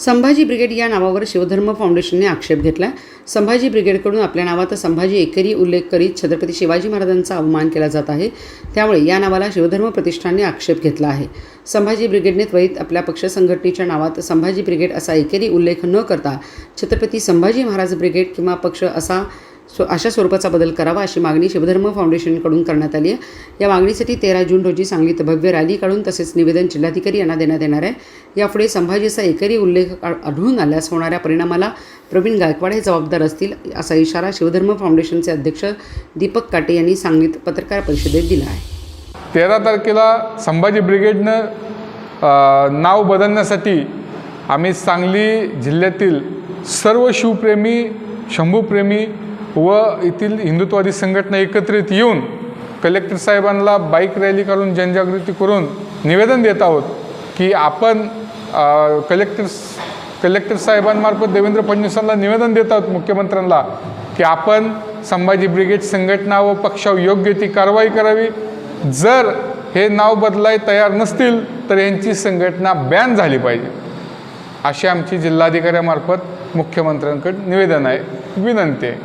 Sambhaji brigade या नावावर शिवधर्म फाउंडेशनने आक्षेप घेतला. संभाजी ब्रिगेडकडून आपल्या नावात संभाजी एकेरी उल्लेख करीत छत्रपती शिवाजी महाराजांचा अवमान केला जात आहे. त्यामुळे या नावाला शिवधर्म प्रतिष्ठानने आक्षेप घेतला आहे. संभाजी ब्रिगेडने त्वरित आपल्या पक्ष संघटनेच्या नावात संभाजी ब्रिगेड असा एकेरी उल्लेख न करता छत्रपती संभाजी महाराज ब्रिगेड किंवा पक्ष असा स्व अशा स्वरूपाचा बदल करावा अशी मागणी शिवधर्म फाउंडेशनकडून करण्यात आली आहे. या मागणीसाठी तेरा जून रोजी सांगलीत भव्य रॅली काढून तसेच निवेदन जिल्हाधिकारी यांना देण्यात येणार आहे. यापुढे संभाजीचा एकरी उल्लेख आढळून आल्यास होणाऱ्या परिणामाला प्रवीण गायकवाड हे जबाबदार असतील असा इशारा शिवधर्म फाउंडेशनचे अध्यक्ष दीपक काटे यांनी सांगलीत पत्रकार परिषदेत दिला आहे. तेरा तारखेला संभाजी ब्रिगेडनं नाव बदलण्यासाठी आम्ही सांगली जिल्ह्यातील सर्व शिवप्रेमी शंभूप्रेमी व येथील हिंदुत्ववादी संघटना एकत्रित येऊन कलेक्टर साहेबांना बाईक रॅली काढून जनजागृती करून निवेदन देत आहोत की आपण कलेक्टर कलेक्टर साहेबांमार्फत देवेंद्र फडणवीसांना निवेदन देत आहोत मुख्यमंत्र्यांना की आपण संभाजी ब्रिगेड संघटना व पक्षावर योग्य ती कारवाई करावी. जर हे नाव बदलाय तयार नसतील तर यांची संघटना बॅन झाली पाहिजे. अशी आमची जिल्हाधिकाऱ्यामार्फत मुख्यमंत्र्यांकडे निवेदन आहे. विनंती आहे.